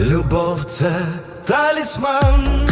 Любов це талісман.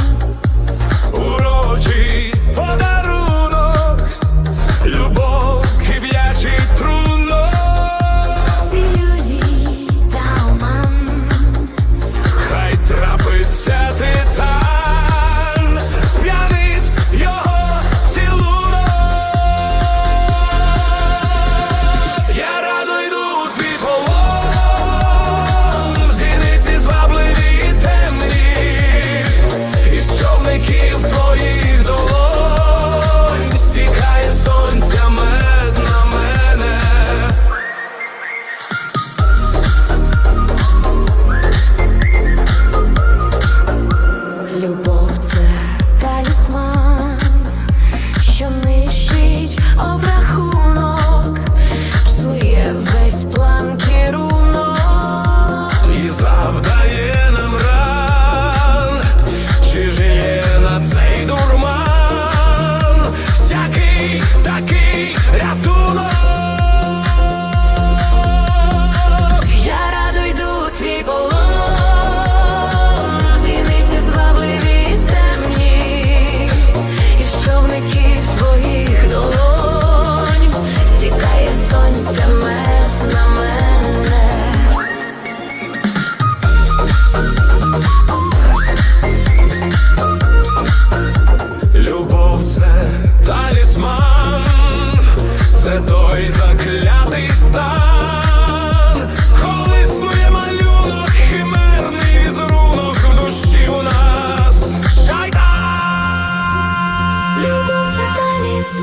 closer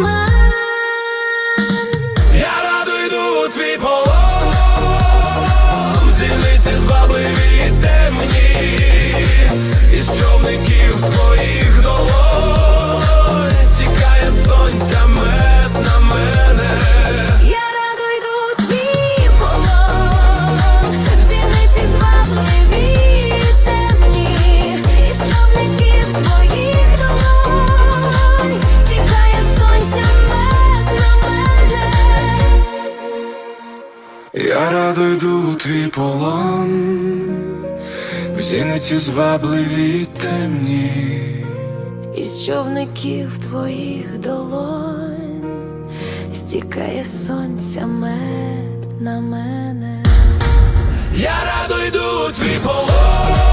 smile. радо йду у твій полон, в зіниці звабливі темні, із човників твоїх долонь стікає сонця мед на мене. Я радо йду у твій полон.